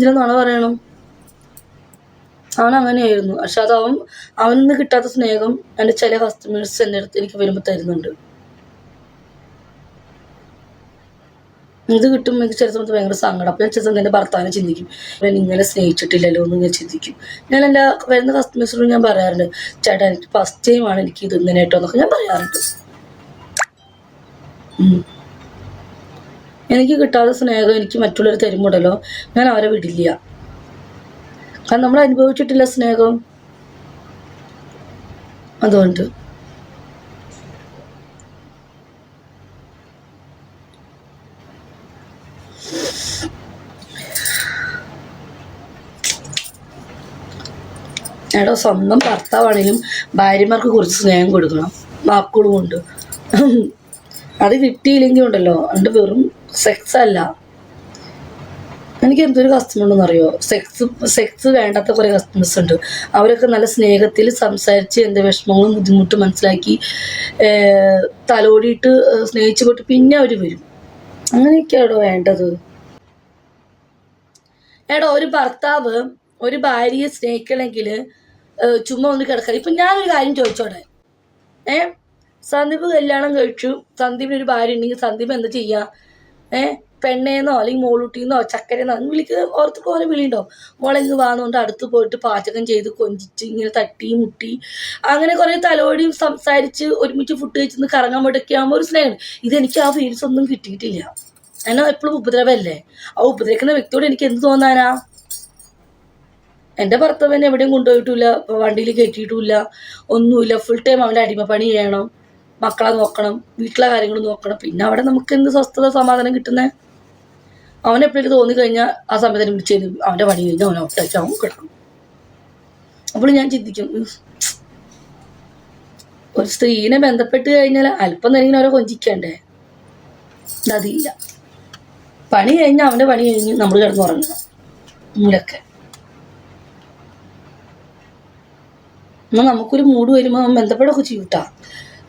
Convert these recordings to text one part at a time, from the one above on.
ഇതിന് നുണ പറയണം. അവൻ അങ്ങനെയായിരുന്നു പക്ഷെ അത് അവൻ നിന്ന് കിട്ടാത്ത സ്നേഹം എന്റെ ചില കസ്റ്റമേഴ്സ് എന്റെ അടുത്ത് എനിക്ക് വരുമ്പോൾ തരുന്നുണ്ട്. ഇത് കിട്ടുമ്പോൾ എനിക്ക് ചില സമയത്ത് ഭയങ്കര സങ്കടം. അപ്പം ഞാൻ ചില സമയത്ത് എന്റെ ഭർത്താവിനെ ചിന്തിക്കും. ഞാൻ ഇങ്ങനെ സ്നേഹിച്ചിട്ടില്ലല്ലോ എന്ന് ഞാൻ ചിന്തിക്കും. ഞാൻ എന്റെ വരുന്ന കസ്റ്റമേഴ്സിനോട് ഞാൻ പറയാറുണ്ട് ചേട്ടാ എനിക്ക് ഫസ്റ്റ് ടൈമാണ് എനിക്ക് ഇത് ഇങ്ങനെ കേട്ടോ എന്നൊക്കെ ഞാൻ പറയാറുണ്ട്. എനിക്ക് കിട്ടാത്ത സ്നേഹം എനിക്ക് മറ്റുള്ളവർ തരുമ്പോഴല്ലോ ഞാൻ അവരെ വിടില്ല. കാരണം നമ്മൾ അനുഭവിച്ചിട്ടില്ല സ്നേഹം. അതുകൊണ്ട്. എടോ സ്വന്തം ഭർത്താവാണെങ്കിലും ഭാര്യമാർക്ക് കുറച്ച് സ്നേഹം കൊടുക്കണം. വാക്കുകളും ഉണ്ട്. അത് കിട്ടിയില്ലെങ്കിൽ ഉണ്ടല്ലോ അതുകൊണ്ട് വെറും സെക്സ് അല്ല. എനിക്ക് എന്തൊരു കസ്റ്റമർ ഉണ്ടെന്ന് അറിയോ? സെക്സ് സെക്സ് വേണ്ടാത്ത കുറേ കസ്റ്റമേഴ്സ് ഉണ്ട്. അവരൊക്കെ നല്ല സ്നേഹത്തിൽ സംസാരിച്ച് എന്റെ വിഷമങ്ങളും ബുദ്ധിമുട്ടും മനസ്സിലാക്കി തലോടിയിട്ട് സ്നേഹിച്ചു പോയിട്ട് പിന്നെ അവർ വരും. അങ്ങനെയൊക്കെയാണോ വേണ്ടത്? എടോ ഒരു ഭർത്താവ് ഒരു ഭാര്യയെ സ്നേഹിക്കണമെങ്കിൽ ചുമ്മാ ഒന്ന് കിടക്കാൻ ഇപ്പം ഞാനൊരു കാര്യം ചോദിച്ചോടെ ഏ? സന്ദീപ് കല്യാണം കഴിച്ചു. സന്ദീപിന് ഒരു ഭാര്യ ഉണ്ടെങ്കിൽ സന്ദീപ് എന്താ ചെയ്യുക ഏ? പെണ്ണേന്നോ അല്ലെങ്കിൽ മോളൂട്ടിന്നോ ചക്കരന്നോ വിളിക്കുക ഓർത്ത് പോലെ വിളിയുണ്ടാവും മോളെ ഇങ്ങ് വാന്നുകൊണ്ട് അടുത്ത് പോയിട്ട് പാചകം ചെയ്ത് കൊഞ്ചിച്ച് ഇങ്ങനെ തട്ടി മുട്ടി അങ്ങനെ കുറേ തലോടിയും സംസാരിച്ച് ഒരുമിച്ച് ഫുഡ് കഴിച്ചെന്ന് കറങ്ങാൻ ആകുമ്പോൾ ഒരു സ്നേഹം. ഇതെനിക്ക് ആ ഫീൽസ് ഒന്നും കിട്ടിയിട്ടില്ല. എന്നാ എപ്പോഴും ഉപദ്രവമല്ലേ ആ ഉപദ്രവിക്കുന്ന വ്യക്തിയോട് എനിക്ക് എന്ത് തോന്നാനാ? എന്റെ ഭർത്താവ് എന്നെ എവിടെയും കൊണ്ടുപോയിട്ടില്ല വണ്ടിയിൽ കയറ്റിയിട്ടില്ല ഒന്നുമില്ല ഫുൾ ടൈം അവന്റെ അടിമപ്പണി ചെയ്യണം. മക്കളെ നോക്കണം വീട്ടിലെ കാര്യങ്ങൾ നോക്കണം. പിന്നെ അവിടെ നമുക്ക് എന്ത് സ്വസ്ഥത സമാധാനം കിട്ടുന്നത് അവൻ എപ്പോഴും തോന്നി കഴിഞ്ഞാൽ ആ സമയത്തിന് വിളിച്ച് തരും അവന്റെ പണി കഴിഞ്ഞാൽ അവനെ ഒട്ടച്ച് അവൻ കിടക്കും. അപ്പോൾ ഞാൻ ചിന്തിക്കും ഒരു സ്ത്രീനെ ബന്ധപ്പെട്ട് കഴിഞ്ഞാൽ അല്പം തന്നെ അവരെ കൊഞ്ചിക്കണ്ടേ? അതില്ല പണി കഴിഞ്ഞാൽ അവന്റെ പണി കഴിഞ്ഞ് നമ്മൾ കിടന്നുറങ്ങണം മൂലൊക്കെ. എന്നാൽ നമുക്കൊരു മൂഡ് വരുമ്പോൾ അവൻ ബന്ധപ്പെടൊക്കെ ചെയ്യൂട്ടാ.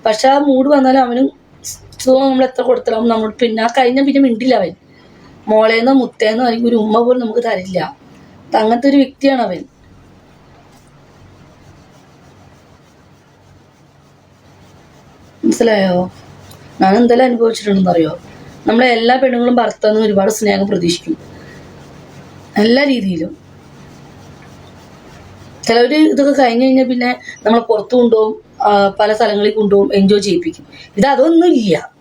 പക്ഷെ ആ മൂഡ് വന്നാലും അവനും സുഖം നമ്മൾ എത്ര കൊടുത്താലും നമ്മൾ പിന്നെ ആ കഴിഞ്ഞ പിന്നെ മിണ്ടില്ല അവൻ. മോളേന്നോ മുത്തേന്നോ അല്ലെങ്കിൽ ഒരു ഉമ്മ പോലും നമുക്ക് തരില്ല. അങ്ങനത്തെ ഒരു വ്യക്തിയാണ് അവൻ. മനസ്സിലായോ? ഞാൻ എന്തെല്ലാം അനുഭവിച്ചിട്ടുണ്ടെന്ന് അറിയോ നമ്മളെ എല്ലാ പെണ്ണുങ്ങളും ഭർത്താവിന് ഒരുപാട് സ്നേഹം പ്രതീക്ഷിക്കും. എല്ലാ രീതിയിലും. ചിലവർ ഇതൊക്കെ കഴിഞ്ഞു കഴിഞ്ഞാൽ പിന്നെ നമ്മളെ പുറത്തു കൊണ്ടുപോകും. പല സ്ഥലങ്ങളിൽ കൊണ്ടുപോകും എൻജോയ് ചെയ്യിപ്പിക്കും. ഇത് അതൊന്നും ഇല്ല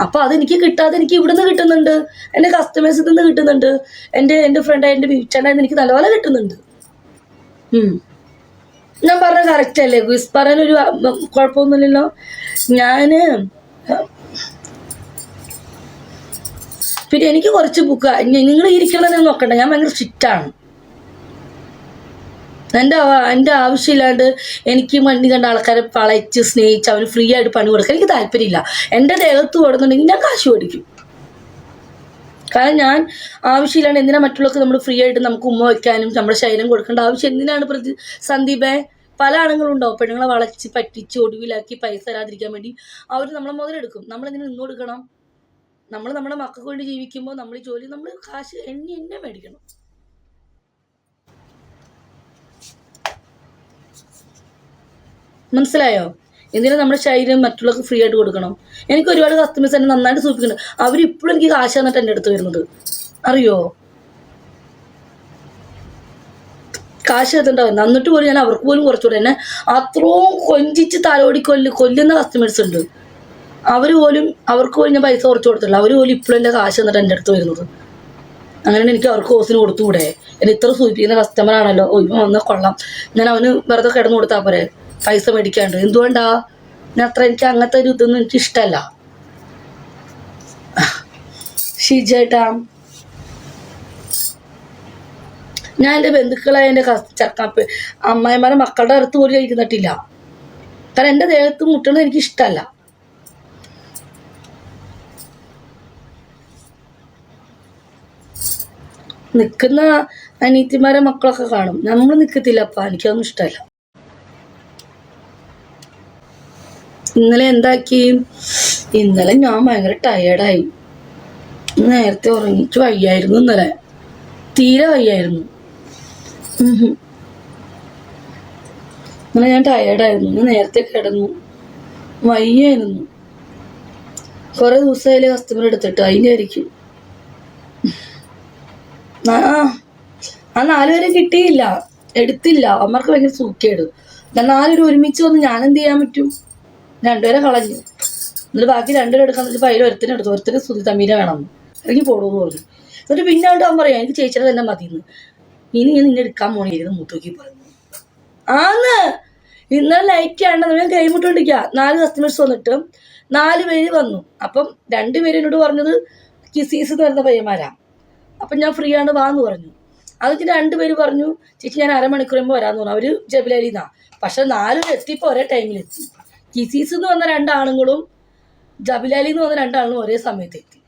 അപ്പൊ അതെനിക്ക് കിട്ടാതെ എനിക്ക് ഇവിടുന്ന് കിട്ടുന്നുണ്ട്. എന്റെ കസ്റ്റമേഴ്സിൽ നിന്ന് കിട്ടുന്നുണ്ട്. എന്റെ എന്റെ ഫ്രണ്ടായ എന്റെ വീച്ചണ്ടായിരുന്നു എനിക്ക് നല്ലപോലെ കിട്ടുന്നുണ്ട്. ഉം. ഞാൻ പറഞ്ഞ കറക്റ്റ് അല്ലേ? ഗുസ് പറയാനൊരു കുഴപ്പമൊന്നുമില്ലല്ലോ. ഞാൻ പിന്നെ എനിക്ക് കുറച്ച് ബുക്ക് നിങ്ങൾ ഇരിക്കണമെന്ന് നോക്കണ്ട. ഞാൻ ഭയങ്കര സ്ട്രിക്റ്റ് ആണ്. എന്റെ എന്റെ ആവശ്യമില്ലാണ്ട് എനിക്ക് മണ്ണി കണ്ട ആൾക്കാരെ പളച്ച് സ്നേഹിച്ച് അവന് ഫ്രീ ആയിട്ട് പണി കൊടുക്കാൻ എനിക്ക് താല്പര്യമില്ല. എന്റെ ദേഹത്ത് കൊടുക്കുന്നുണ്ടെങ്കിൽ ഞാൻ കാശ് മേടിക്കും. കാരണം ഞാൻ ആവശ്യമില്ലാണ്ട് എന്തിനാ മറ്റുള്ളവർക്ക് നമ്മൾ ഫ്രീ ആയിട്ട് നമുക്ക് ഉമ്മ വയ്ക്കാനും നമ്മുടെ ശൈലം കൊടുക്കേണ്ട ആവശ്യം എന്തിനാണ് പ്രതി സന്ദീപേ? പല ആണുങ്ങളും ഉണ്ടാവും. പെണ്ണുങ്ങളെ വളച്ച് പറ്റിച്ച് ഒടുവിലാക്കി പൈസ തരാതിരിക്കാൻ വേണ്ടി അവർ നമ്മളെ മുതലെടുക്കും. നമ്മൾ നമ്മളെന്തിനു നിന്ന് കൊടുക്കണം? നമ്മൾ നമ്മുടെ മക്കൾക്ക് വേണ്ടി ജീവിക്കുമ്പോൾ നമ്മൾ ജോലി നമ്മൾ കാശ് എണ്ണി എന്നെ മേടിക്കണം. മനസ്സിലായോ? എന്തിനാ നമ്മുടെ ശരീരം മറ്റുള്ളവർക്ക് ഫ്രീ ആയിട്ട് കൊടുക്കണം? എനിക്ക് ഒരുപാട് കസ്റ്റമേഴ്സ് എന്നെ നന്നായിട്ട് സൂചിപ്പിക്കുന്നുണ്ട്. അവരിപ്പോഴും എനിക്ക് കാശ് തന്നിട്ട് എന്റെ അടുത്ത് വരുന്നത്. അറിയോ? കാശ് തന്നിട്ടുണ്ടാവും. എന്നിട്ട് പോലും ഞാൻ അവർക്ക് പോലും കുറച്ചുകൂടെ എന്നെ അത്രയും കൊഞ്ചിച്ച് തലോടി കൊല്ല് കൊല്ലുന്ന കസ്റ്റമേഴ്സ് ഉണ്ട്. അവർ പോലും അവർക്ക് പോലും ഞാൻ പൈസ കുറച്ച് കൊടുത്തില്ല അവർ പോലും ഇപ്പോഴും എന്റെ കാശ് തന്നിട്ട് എന്റെ അടുത്ത് വരുന്നത്. അങ്ങനെയാണ് എനിക്ക് അവർക്ക് കോഴ്സിന് കൊടുത്തുകൂടെ? എന്നെ ഇത്ര സൂചിപ്പിക്കുന്ന കസ്റ്റമർ ആണല്ലോ. ഓ വന്നാൽ കൊള്ളാം. ഞാൻ അവന് വെറുതെ കിടന്നു കൊടുത്താൽ പോരെ? പൈസ മേടിക്കാണ്ട്. എന്തുകൊണ്ടാ? അത്ര എനിക്ക് അങ്ങനത്തെ ഒരു ഇതൊന്നും എനിക്ക് ഇഷ്ടമല്ല ഷീജേട്ടാ ഞാൻ എന്റെ ബന്ധുക്കളെ എന്റെ ചക്കാപ്പ് അമ്മായിമാരെ മക്കളുടെ അടുത്ത് പോലും ഇരുന്നിട്ടില്ല. കാരണം എന്റെ ദേഹത്ത് മുട്ടണത് എനിക്ക് ഇഷ്ടമല്ല നിൽക്കുന്ന അനീത്തിമാരെ മക്കളൊക്കെ കാണും. നമ്മൾ നിൽക്കത്തില്ലപ്പാ എനിക്കതൊന്നും ഇഷ്ടമല്ല ഇന്നലെ എന്താക്കി? ഇന്നലെ ഞാൻ ഭയങ്കര ടയേർഡായി നേരത്തെ ഉറങ്ങിച്ച് വയ്യായിരുന്നു ഇന്നലെ. തീരെ വയ്യായിരുന്നു. ഇന്നലെ. ഞാൻ ടയേർഡായിരുന്നു നേരത്തെ കിടന്നു. വയ്യായിരുന്നു. കുറെ ദിവസമായാലും കസ്റ്റമർ എടുത്തിട്ട്. അതിന്റെ ആയിരിക്കും. ആ ആ. നാലുപേരും കിട്ടിയില്ല. എടുത്തില്ല. അമ്മർക്ക് ഭയങ്കര സൂക്കേട്. നാലുപേരും ഒരുമിച്ച് വന്ന് ഞാൻ എന്ത് ചെയ്യാൻ പറ്റും? രണ്ടുപേരെ കളഞ്ഞു എന്നിട്ട് ബാക്കി രണ്ടുപേരും എടുക്കാൻ വെച്ചപ്പോൾ അതിൽ ഒരുത്തിനെ എടുത്തു. ഒരുത്തിന് സുതി തമ്മീനെ വേണം. ഇറങ്ങി പോടുമെന്ന് പറഞ്ഞു. എന്നിട്ട് പിന്നെ അവിടെ അവൻ പറയാം എനിക്ക് ചേച്ചിയുടെ തന്നെ മതിയെന്ന്. ഇനി ഞാൻ നിന്നെ എടുക്കാൻ പോണിരുന്നു മുത്തൂക്കി പറഞ്ഞു. ആന്ന്. ഇന്നലെ ലൈറ്റ് ആണ്. ഞാൻ കൈമുട്ടോണ്ടിരിക്കുക നാല് കസ്റ്റമേഴ്സ് വന്നിട്ട് നാല് പേര് വന്നു. അപ്പം രണ്ടുപേര് എന്നോട് പറഞ്ഞത് കിസീസ് എന്ന് പറയുന്ന പയ്യന്മാരാ. അപ്പം ഞാൻ ഫ്രീ ആണ് വാന്ന് പറഞ്ഞു. അത് രണ്ട് രണ്ടുപേര് പറഞ്ഞു ചേച്ചി ഞാൻ അരമണിക്കൂർ മുമ്പ് വരാമെന്ന് പറഞ്ഞു. അവർ ജബിലലിന്നാ പക്ഷെ നാലും എത്തിയപ്പോൾ ഒരേ ടൈമിലെത്തി കിസീസ് എന്ന് വന്ന രണ്ടാണുങ്ങളും ജബിലാലി എന്ന് വന്ന രണ്ടാളും ഒരേ സമയത്ത് എത്തി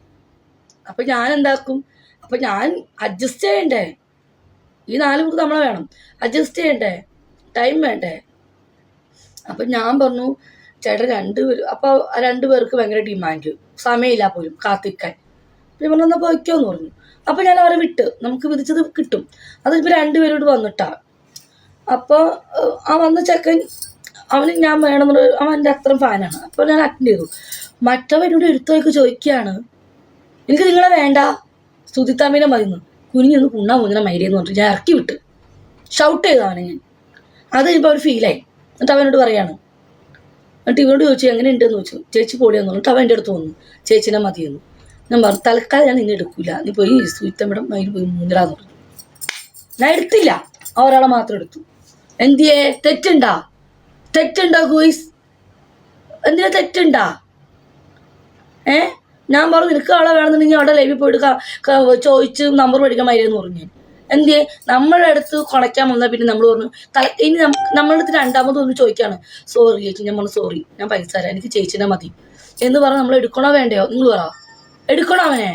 അപ്പം ഞാൻ എന്താക്കും? അപ്പം ഞാൻ അഡ്ജസ്റ്റ് ചെയ്യണ്ടേ? ഈ നാല് ബുക്ക് നമ്മളെ വേണം. അഡ്ജസ്റ്റ് ചെയ്യണ്ടേ? ടൈം വേണ്ടേ? അപ്പം ഞാൻ പറഞ്ഞു ചേട്ടൻ രണ്ടുപേരും അപ്പോൾ രണ്ടു പേർക്ക് ഭയങ്കര ഡിമാൻഡ് സമയമില്ല പോലും കാത്തിക്കാൻ ഞാൻ പറഞ്ഞു എന്നാൽ പോയിക്കോന്ന് പറഞ്ഞു. അപ്പം ഞാൻ അവരെ വിട്ട്. നമുക്ക് വിധിച്ചത് കിട്ടും. അതിപ്പോൾ രണ്ടുപേരോട് വന്നിട്ടാ. അപ്പോൾ ആ വന്ന ചെക്കൻ അവന് ഞാൻ വേണമെന്നുള്ള അവൻ എന്റെ അത്രയും ഫാനാണ്. അപ്പോൾ ഞാൻ അറ്റൻഡ് ചെയ്തു. മറ്റവരോട് എടുത്തോയ്ക്ക് ചോദിക്കുകയാണ് എനിക്ക് നിങ്ങളെ വേണ്ട? സ്തുതിത്താമിനെ മതിന്ന് കുനിഞ്ഞൊന്ന് കുണ്ണാ മുന്നിനെ മൈരിയെന്ന് പറഞ്ഞിട്ട് ഞാൻ ഇറക്കി വിട്ട്. ഷൗട്ട് ചെയ്തു അവനെ ഞാൻ. അത് ഇപ്പോൾ ഒരു ഫീലായി എന്നിട്ട് അവനോട് പറയാണ് എന്നിട്ട് ഇവനോട് ചോദിച്ചു എങ്ങനെ ഉണ്ടെന്ന് ചോദിച്ചു. ചേച്ചി പോടിയെന്ന് പറഞ്ഞിട്ട് അവൻ എന്റെ അടുത്ത് വന്നു. ചേച്ചിനെ മതിയെന്ന്. ഞാൻ പറഞ്ഞു തൽക്കാലം ഞാൻ നിന്നെ എടുക്കൂല. നീ പോയി സുയിത്തമ്മയുടെ മയിൽ പോയി മുന്നിലാന്ന് പറഞ്ഞു. ഞാൻ എടുത്തില്ല. ആ ഒരാളെ മാത്രം എടുത്തു. എന്തിയേ തെറ്റുണ്ടാ? തെറ്റുണ്ടോ ഗോയിസ്? എന്തിനാ തെറ്റുണ്ടാ? ഏ? ഞാൻ പറഞ്ഞു നിനക്ക് ആളെ വേണമെന്നുണ്ടെങ്കിൽ അവിടെ ലൈവിൽ പോയിട്ട് ചോദിച്ച് നമ്പർ മേടിക്കാൻ എന്ന് പറഞ്ഞു. എന്ത് നമ്മുടെ അടുത്ത് കുണയ്ക്കാൻ വന്നാൽ പിന്നെ നമ്മൾ പറഞ്ഞു ഇനി നമ്മുടെ അടുത്ത് രണ്ടാമത് ഒന്ന് ചോദിക്കാണ്. സോറി ചേച്ചി ഞാൻ പറഞ്ഞു സോറി ഞാൻ പൈസ തരാം എനിക്ക് ചേച്ചിനെ മതി. എന്ന് പറഞ്ഞ് നമ്മൾ എടുക്കണോ വേണ്ടയോ? നിങ്ങൾ പറ. എടുക്കണോ അവനെ?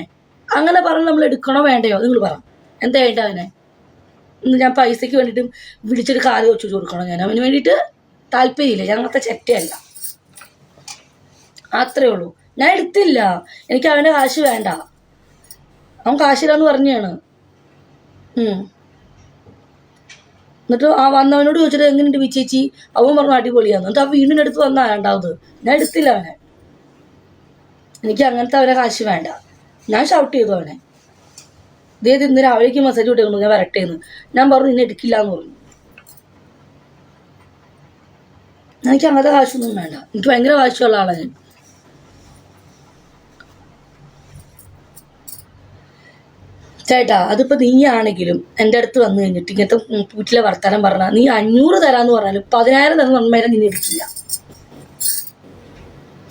അങ്ങനെ പറഞ്ഞ് നമ്മൾ എടുക്കണോ വേണ്ടയോ? നിങ്ങൾ പറ. എന്താ വേണ്ട അവനെ? ഞാൻ പൈസയ്ക്ക് വേണ്ടിയിട്ട് വിളിച്ചിട്ട് കാൽ വെച്ചു കൊടുക്കണം ഞാൻ? അവന് വേണ്ടിയിട്ട് താല്പര്യമില്ല. ഞങ്ങത്തെ ചെറ്റയല്ല. അത്രേ ഉള്ളൂ. ഞാൻ എടുത്തില്ല. എനിക്ക് അവന്റെ കാശ് വേണ്ട. അവൻ കാശില്ലാന്ന് പറഞ്ഞാണ്. എന്നിട്ട് ആ വന്നവനോട് ചോദിച്ചിട്ട് എങ്ങനെയുണ്ട് വിച്ചേച്ചി അവൻ പറഞ്ഞു അടിപൊളിയാന്ന്. എന്നിട്ട് ആ വീണ്ടും അടുത്ത് വന്നാ വേണ്ടാവത് ഞാൻ എടുത്തില്ല അവനെ. എനിക്ക് അങ്ങനത്തെ അവനെ കാശ് വേണ്ട. ഞാൻ ഷൗട്ട് ചെയ്തു അവനെ. ഇതേത് ഇന്ന് രാവിലേക്ക് മെസ്സേജ് വിട്ടേക്കുന്നു ഞാൻ വരട്ടേന്ന്. ഞാൻ പറഞ്ഞു നിന്നെ എടുക്കില്ല എന്ന് പറഞ്ഞു. എനിക്ക് അങ്ങനത്തെ കാശൊന്നും വേണ്ട. എനിക്ക് ഭയങ്കര കാശുള്ള ആളാണ് ഞാൻ. ചേട്ടാ അതിപ്പോ നീ ആണെങ്കിലും എന്റെ അടുത്ത് വന്നു കഴിഞ്ഞിട്ട് ഇങ്ങനത്തെ പൂറ്റിലെ വർത്താനം പറഞ്ഞാൽ നീ അഞ്ഞൂറ് തരാന്ന് പറഞ്ഞാലും പതിനായിരം തരുന്ന നന്മേരം നീ എടുക്കില്ല.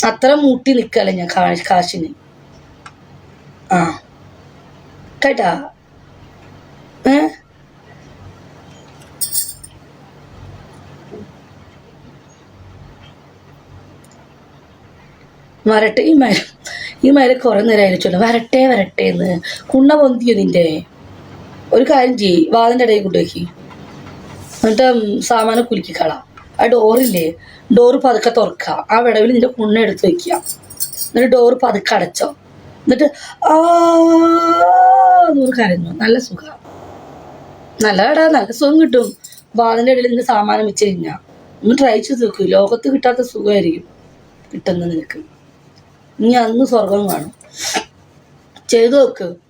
അത്ര മൂട്ടി നിൽക്കല്ലേ ഞാൻ കാശിന്. ആ. കേട്ടാ? ഏ? വരട്ടെ. ഈ മര ഈ മര കുറെ നേരം അയച്ചോളൂ വരട്ടെ വരട്ടെ എന്ന്. കുണ്ണ പൊന്തിയോ നിന്റെ. ഒരു കാര്യം ചെയ്യ്. വാതിന്റെ ഇടയിൽ കൊണ്ടുവയ്ക്ക് എന്നിട്ട് സാമാനം കുലുക്കി കളാം. ആ ഡോറില്ലേ ഡോറ് പതുക്കെ തുറക്കുക. ആ വിടവിൽ നിന്റെ കുണ്ണ എടുത്ത് വെക്കുക. എന്നിട്ട് ഡോറ് പതുക്കെ അടച്ചോ. എന്നിട്ട് ആ നൂറ് കരഞ്ഞു നല്ല സുഖം. നല്ലടാ നല്ല സുഖം കിട്ടും. വാതിന്റെ ഇടയിൽ നിന്ന് സാമാനം വെച്ച് കഴിഞ്ഞാൽ ഒന്ന് ട്രൈ ചെയ്ത് നോക്കൂ. ലോകത്ത് കിട്ടാത്ത സുഖമായിരിക്കും കിട്ടുന്ന നിനക്ക്. നീ അന്ന് സ്വർഗം കാണും. ചെയ്തു നോക്ക്.